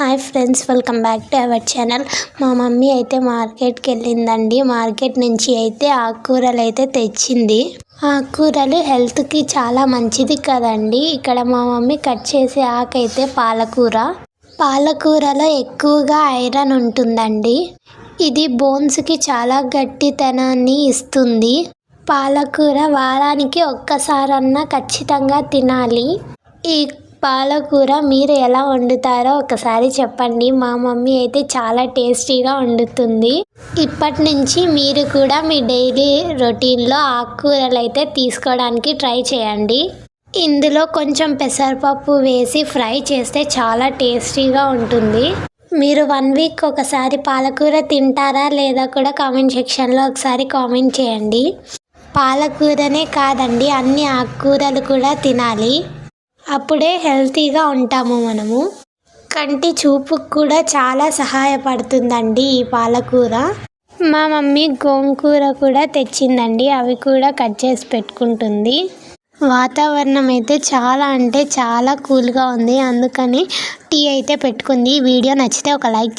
Hi friends welcome back to our channel. మా mummy అయితే మార్కెట్కి వెళ్ళిందండి. మార్కెట్ నుంచి అయితే ఆకుకూరలు అయితే తెచ్చింది. ఆకుకూరలు హెల్త్కి చాలా మంచిది కదండి. ఇక్కడ మా మమ్మీ కట్ చేసే ఆకైతే పాలకూర. పాలకూరలో ఎక్కువగా ఐరన్ ఉంటుందండి. ఇది బోన్స్కి చాలా గట్టితనాన్ని ఇస్తుంది. పాలకూర వారానికి ఒక్కసారన్నా ఖచ్చితంగా తినాలి. ఈ పాలకూర మీరు ఎలా వండుతారో ఒకసారి చెప్పండి. మా మమ్మీ అయితే చాలా టేస్టీగా వండుతుంది. ఇప్పటి నుంచి మీరు కూడా మీ డైలీ రొటీన్లో ఆకుకూరలు అయితే తీసుకోవడానికి ట్రై చేయండి. ఇందులో కొంచెం పెసరపప్పు వేసి ఫ్రై చేస్తే చాలా టేస్టీగా ఉంటుంది. మీరు వన్ వీక్ ఒకసారి పాలకూర తింటారా లేదా కూడా కామెంట్ సెక్షన్లో ఒకసారి కామెంట్ చేయండి. పాలకూరనే కాదండి అన్ని ఆకుకూరలు కూడా తినాలి. అప్పుడే హెల్తీగా ఉంటాము మనము. కంటి చూపుకు కూడా చాలా సహాయపడుతుందండి ఈ పాలకూర. మా మమ్మీ గోంగూర కూడా తెచ్చిందండి. అవి కూడా కట్ చేసి పెట్టుకుంటుంది. వాతావరణం అయితే చాలా అంటే చాలా కూల్గా ఉంది. అందుకని టీ అయితే పెట్టుకుంది. వీడియో నచ్చితే ఒక లైక్